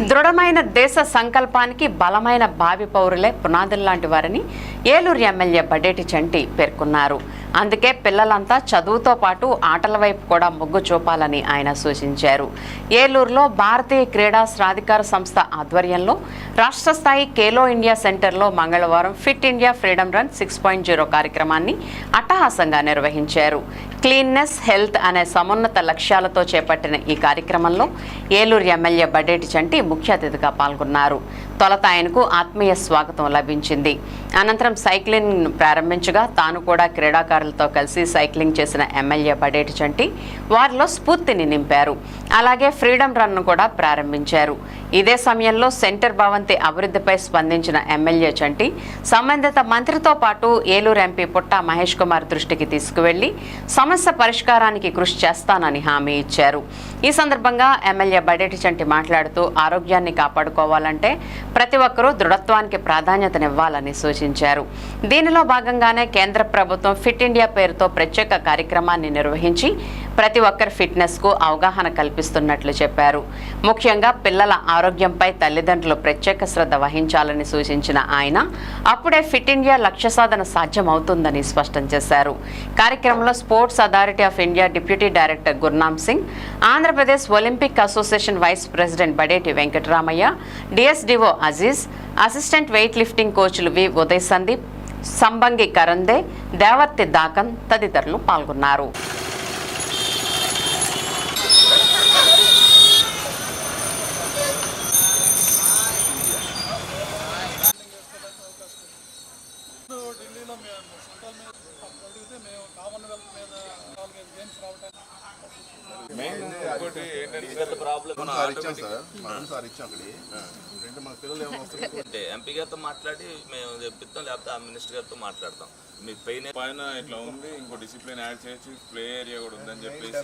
దృఢమైన దేశ సంకల్పానికి బలమైన భావి పౌరులే పునాదుల్లాంటి వారని ఏలూరు ఎమ్మెల్యే బడేటి చంటి పేర్కొన్నారు. అందుకే పిల్లలంతా చదువుతో పాటు ఆటల వైపు కూడా మొగ్గు చూపాలని ఆయన సూచించారు. ఏలూరులో భారతీయ క్రీడా ప్రాధికార సంస్థ ఆధ్వర్యంలో రాష్ట్ర స్థాయి ఖేలో ఇండియా సెంటర్లో మంగళవారం fit India freedom run six point zero కార్యక్రమాన్ని అట్టహాసంగా నిర్వహించారు. క్లీన్నెస్ హెల్త్ అనే సమున్నత లక్ష్యాలతో చేపట్టిన ఈ కార్యక్రమంలో ఏలూరు ఎమ్మెల్యే బడేటి చంటి ముఖ్య అతిథిగా పాల్గొన్నారు. తొలత ఆయనకు ఆత్మీయ స్వాగతం లభించింది. అనంతరం సైక్లింగ్ ప్రారంభించగా తాను కూడా క్రీడాకారులతో కలిసి సైక్లింగ్ చేసిన ఎమ్మెల్యే బడేటి చంటి వారిలో స్ఫూర్తిని నింపారు. అలాగే ఫ్రీడమ్ రన్ను కూడా ప్రారంభించారు. ఇదే సమయంలో సెంటర్ భవంతి అభివృద్ధిపై స్పందించిన ఎమ్మెల్యే చంటి సంబంధిత మంత్రితో పాటు ఏలూరు ఎంపీ పుట్ట మహేష్ కుమార్ దృష్టికి తీసుకువెళ్ళి సమస్య పరిష్కారానికి కృషి చేస్తానని హామీ ఇచ్చారు. ఈ సందర్భంగా ఎమ్మెల్యే బడేటి చంటి మాట్లాడుతూ ఆరోగ్యాన్ని కాపాడుకోవాలంటే ప్రతి ఒక్కరూ దృఢత్వానికి ప్రాధాన్యతనివ్వాలని సూచించారు. దీనిలో భాగంగానే కేంద్ర ప్రభుత్వం ఫిట్ ఇండియా పేరుతో ప్రత్యేక కార్యక్రమాన్ని నిర్వహించి ప్రతి ఒక్కరి ఫిట్నెస్కు అవగాహన కల్పిస్తున్నట్లు చెప్పారు. ముఖ్యంగా పిల్లల ఆరోగ్యంపై తల్లిదండ్రులు ప్రత్యేక శ్రద్ధ వహించాలని సూచించిన ఆయన అప్పుడే ఫిట్ ఇండియా లక్ష్య సాధన సాధ్యమవుతుందని స్పష్టం చేశారు. కార్యక్రమంలో sports authority of India deputy director Gurnam Singh Andhra Pradesh Olympic association vice president Badeti Venkataramaiah DSDO Aziz assistant weight lifting కోచ్లు V Uday Sandeep Sambangi Karande దేవర్తి దాకన్ తదితరులు పాల్గొన్నారు. సెంట్రల్ మీద అడిగితే మేము కామన్వెల్త్ మీద నాలుగైదు గేమ్స్ రావడానికి ఎంపీ గారితో మాట్లాడి మేము తెప్పిస్తాం లేకపోతే ఆ మినిస్టర్ గారితో మాట్లాడతాం మీకు పెయిన్ పైన ఇట్లా ఉంది ఇంకో డిసిప్లిన్ యాడ్ చేయొచ్చు ప్లే ఏరియా కూడా ఉందని చెప్పేసి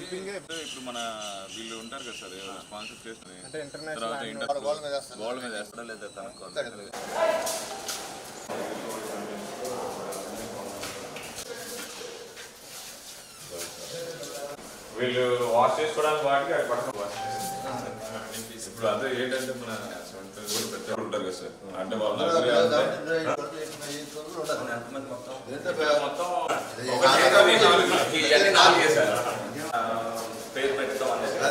ఇప్పుడు మన వీళ్ళు ఉంటారు కదా. సార్ స్పాన్సర్ చేస్తుంది తర్వాత. గోల్డ్ మీద వేస్తారు లేదా తనకు వీళ్ళు వాష్ చేసుకోవడానికి వాటికి అది పక్కన వాష్ ఇప్పుడు అదే ఏంటంటే మన సెంటర్ కూడా పెద్ద ఉంటారు కదా సార్. అంటే వాళ్ళ దగ్గర ఎంతమంది మొత్తం? నాలుగే సార్. పేరు పెడతాం లెక్క.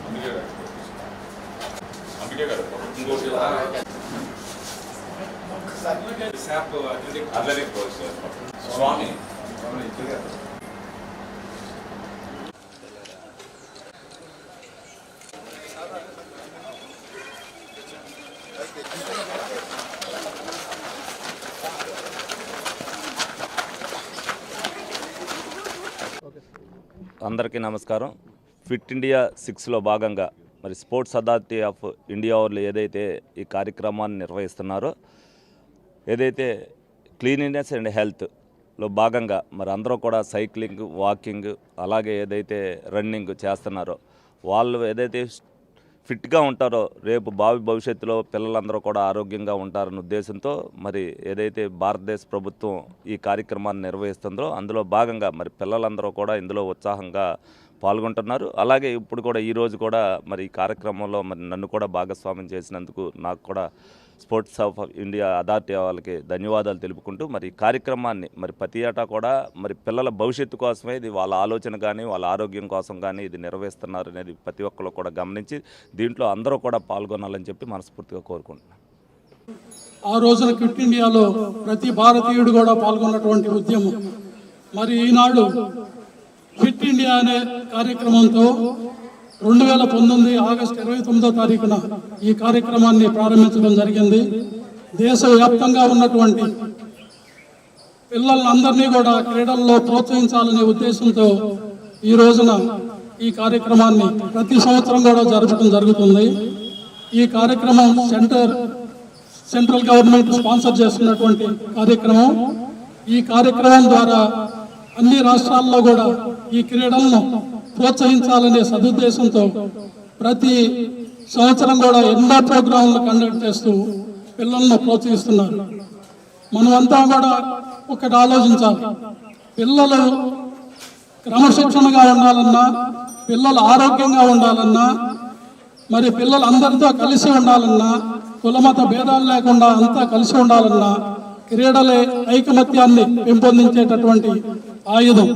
అందుకే కదా. ఇంకోటి అథ్లెటిక్ కోచ్ స్వామి అందరికీ నమస్కారం. ఫిట్ ఇండియా సిక్స్లో భాగంగా మరి స్పోర్ట్స్ అథారిటీ ఆఫ్ ఇండియా వాళ్ళు ఏదైతే ఈ కార్యక్రమాన్ని నిర్వహిస్తున్నారో ఏదైతే క్లీనినెస్ అండ్ హెల్త్లో భాగంగా మరి అందరూ కూడా సైక్లింగ్ వాకింగ్ అలాగే ఏదైతే రన్నింగ్ చేస్తున్నారో వాళ్ళు ఏదైతే ఫిట్గా ఉంటారో రేపు భావి భవిష్యత్తులో పిల్లలందరూ కూడా ఆరోగ్యంగా ఉంటారన్న ఉద్దేశంతో మరి ఏదైతే భారతదేశ ప్రభుత్వం ఈ కార్యక్రమాన్ని నిర్వహిస్తుందో అందులో భాగంగా మరి పిల్లలందరూ కూడా ఇందులో ఉత్సాహంగా పాల్గొంటున్నారు. అలాగే ఇప్పుడు కూడా ఈరోజు కూడా మరి ఈ కార్యక్రమంలో మరి నన్ను కూడా భాగస్వామ్యం చేసినందుకు నాకు కూడా స్పోర్ట్స్ ఆఫ్ ఇండియా అథారిటీ వాళ్ళకి ధన్యవాదాలు తెలుపుకుంటూ మరి కార్యక్రమాన్ని మరి ప్రతి ఏటా కూడా మరి పిల్లల భవిష్యత్తు కోసమే ఇది వాళ్ళ ఆలోచన కానీ వాళ్ళ ఆరోగ్యం కోసం కానీ ఇది నిర్వహిస్తున్నారు అనేది ప్రతి ఒక్కరు కూడా గమనించి దీంట్లో అందరూ కూడా పాల్గొనాలని చెప్పి మనస్ఫూర్తిగా కోరుకుంటున్నాను. ఆ రోజున క్విట్ ఇండియాలో ప్రతి భారతీయుడు కూడా పాల్గొన్నటువంటి ఉద్యమం. మరి ఈనాడు ఫిట్ ఇండియా అనే కార్యక్రమంతో రెండు వేల పంతొమ్మిది ఆగస్టు ఇరవై తొమ్మిదో తారీఖున ఈ కార్యక్రమాన్ని ప్రారంభించడం జరిగింది. దేశవ్యాప్తంగా ఉన్నటువంటి పిల్లలందరినీ కూడా క్రీడల్లో ప్రోత్సహించాలనే ఉద్దేశంతో ఈ రోజున ఈ కార్యక్రమాన్ని ప్రతి సంవత్సరం కూడా జరపడం జరుగుతుంది. ఈ కార్యక్రమం సెంటర్ సెంట్రల్ గవర్నమెంట్ స్పాన్సర్ చేస్తున్నటువంటి కార్యక్రమం. ఈ కార్యక్రమం ద్వారా అన్ని రాష్ట్రాల్లో కూడా ఈ క్రీడలను ప్రోత్సహించాలనే సదుద్దేశంతో ప్రతి సంవత్సరం కూడా ఎన్నో ప్రోగ్రాంలు కండక్ట్ చేస్తూ పిల్లలను ప్రోత్సహిస్తున్నారు. మనమంతా కూడా ఒకటి ఆలోచించాలి. పిల్లలు క్రమశిక్షణగా ఉండాలన్నా పిల్లలు ఆరోగ్యంగా ఉండాలన్నా మరి పిల్లలు అందరితో కలిసి ఉండాలన్నా కులమత భేదాలు లేకుండా అంతా కలిసి ఉండాలన్నా క్రీడలే ఐకమత్యాన్ని పెంపొందించేటటువంటి ఆయుధం.